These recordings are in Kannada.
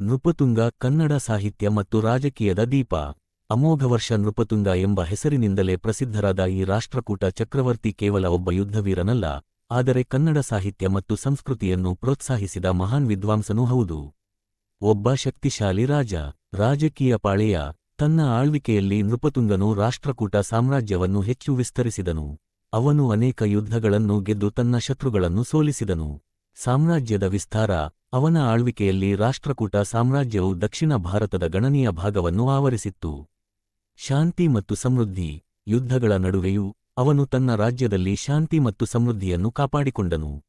ನೃಪತುಂಗ ಕನ್ನಡ ಸಾಹಿತ್ಯ ಮತ್ತು ರಾಜಕೀಯದ ದೀಪ. ಅಮೋಘವರ್ಷ ನೃಪತುಂಗ ಎಂಬ ಹೆಸರಿನಿಂದಲೇ ಪ್ರಸಿದ್ಧರಾದ ಈ ರಾಷ್ಟ್ರಕೂಟ ಚಕ್ರವರ್ತಿ ಕೇವಲ ಒಬ್ಬ ಯುದ್ಧವೀರನಲ್ಲ, ಆದರೆ ಕನ್ನಡ ಸಾಹಿತ್ಯ ಮತ್ತು ಸಂಸ್ಕೃತಿಯನ್ನು ಪ್ರೋತ್ಸಾಹಿಸಿದ ಮಹಾನ್ ವಿದ್ವಾಂಸನೂ ಹೌದು. ಒಬ್ಬ ಶಕ್ತಿಶಾಲಿ ರಾಜ, ರಾಜಕೀಯ ಪಾಳೆಯ, ತನ್ನ ಆಳ್ವಿಕೆಯಲ್ಲಿ ನೃಪತುಂಗನು ರಾಷ್ಟ್ರಕೂಟ ಸಾಮ್ರಾಜ್ಯವನ್ನು ಹೆಚ್ಚು ವಿಸ್ತರಿಸಿದನು. ಅವನು ಅನೇಕ ಯುದ್ಧಗಳನ್ನು ಗೆದ್ದು ತನ್ನ ಶತ್ರುಗಳನ್ನು ಸೋಲಿಸಿದನು. ಸಾಮ್ರಾಜ್ಯದ ವಿಸ್ತಾರ, ಅವನ ಆಳ್ವಿಕೆಯಲ್ಲಿ ರಾಷ್ಟ್ರಕೂಟ ಸಾಮ್ರಾಜ್ಯವು ದಕ್ಷಿಣ ಭಾರತದ ಗಣನೀಯ ಭಾಗವನ್ನು ಆವರಿಸಿತ್ತು. ಶಾಂತಿ ಮತ್ತು ಸಮೃದ್ಧಿ, ಯುದ್ಧಗಳ ನಡುವೆಯೂ ಅವನು ತನ್ನ ರಾಜ್ಯದಲ್ಲಿ ಶಾಂತಿ ಮತ್ತು ಸಮೃದ್ಧಿಯನ್ನು ಕಾಪಾಡಿಕೊಂಡನು.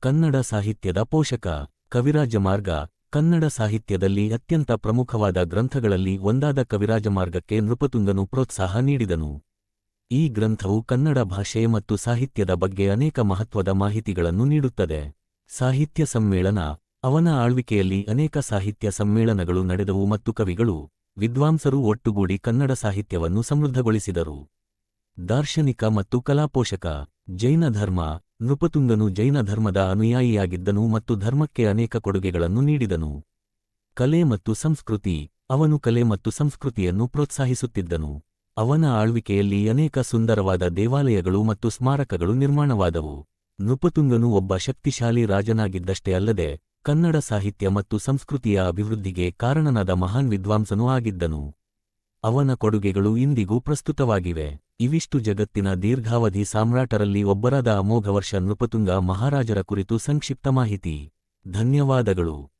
ಕನ್ನಡ ಸಾಹಿತ್ಯದ ಪೋಷಕ ಕವಿರಾಜಮಾರ್ಗ ಕನ್ನಡ ಸಾಹಿತ್ಯದಲ್ಲಿ ಅತ್ಯಂತ ಪ್ರಮುಖವಾದ ಗ್ರಂಥಗಳಲ್ಲಿ ಒಂದಾದ ಕವಿರಾಜಮಾರ್ಗಕ್ಕೆ ನೃಪತುಂಗನು ಪ್ರೋತ್ಸಾಹ ನೀಡಿದನು. ಈ ಗ್ರಂಥವು ಕನ್ನಡ ಭಾಷೆ ಮತ್ತು ಸಾಹಿತ್ಯದ ಬಗ್ಗೆ ಅನೇಕ ಮಹತ್ವದ ಮಾಹಿತಿಗಳನ್ನು ನೀಡುತ್ತದೆ. ಸಾಹಿತ್ಯ ಸಮ್ಮೇಳನ. ಅವನ ಆಳ್ವಿಕೆಯಲ್ಲಿ ಅನೇಕ ಸಾಹಿತ್ಯ ಸಮ್ಮೇಳನಗಳು ನಡೆದವು ಮತ್ತು ಕವಿಗಳು, ವಿದ್ವಾಂಸರು ಒಟ್ಟುಗೂಡಿ ಕನ್ನಡ ಸಾಹಿತ್ಯವನ್ನು ಸಮೃದ್ಧಗೊಳಿಸಿದರು. ದಾರ್ಶನಿಕ ಮತ್ತು ಕಲಾಪೋಷಕ, ಜೈನ ಧರ್ಮ, ನೃಪತುಂಗನು ಜೈನ ಧರ್ಮದ ಅನುಯಾಯಿಯಾಗಿದ್ದನು ಮತ್ತು ಧರ್ಮಕ್ಕೆ ಅನೇಕ ಕೊಡುಗೆಗಳನ್ನು ನೀಡಿದನು. ಕಲೆ ಮತ್ತು ಸಂಸ್ಕೃತಿ, ಅವನು ಕಲೆ ಮತ್ತು ಸಂಸ್ಕೃತಿಯನ್ನು ಪ್ರೋತ್ಸಾಹಿಸುತ್ತಿದ್ದನು. ಅವನ ಆಳ್ವಿಕೆಯಲ್ಲಿ ಅನೇಕ ಸುಂದರವಾದ ದೇವಾಲಯಗಳು ಮತ್ತು ಸ್ಮಾರಕಗಳು ನಿರ್ಮಾಣವಾದವು. ನೃಪತುಂಗನು ಒಬ್ಬ ಶಕ್ತಿಶಾಲಿ ರಾಜನಾಗಿದ್ದಷ್ಟೇ ಅಲ್ಲದೆ ಕನ್ನಡ ಸಾಹಿತ್ಯ ಮತ್ತು ಸಂಸ್ಕೃತಿಯ ಅಭಿವೃದ್ಧಿಗೆ ಕಾರಣನಾದ ಮಹಾನ್ ವಿದ್ವಾಂಸನೂ ಆಗಿದ್ದನು. ಅವನ ಕೊಡುಗೆಗಳು ಇಂದಿಗೂ ಪ್ರಸ್ತುತವಾಗಿವೆ. ಇವಿಷ್ಟು ಜಗತ್ತಿನ ದೀರ್ಘಾವಧಿ ಸಾಮ್ರಾಟರಲ್ಲಿ ಒಬ್ಬರಾದ ಅಮೋಘವರ್ಷ ನೃಪತುಂಗ ಮಹಾರಾಜರ ಕುರಿತು ಸಂಕ್ಷಿಪ್ತ ಮಾಹಿತಿ. ಧನ್ಯವಾದಗಳು.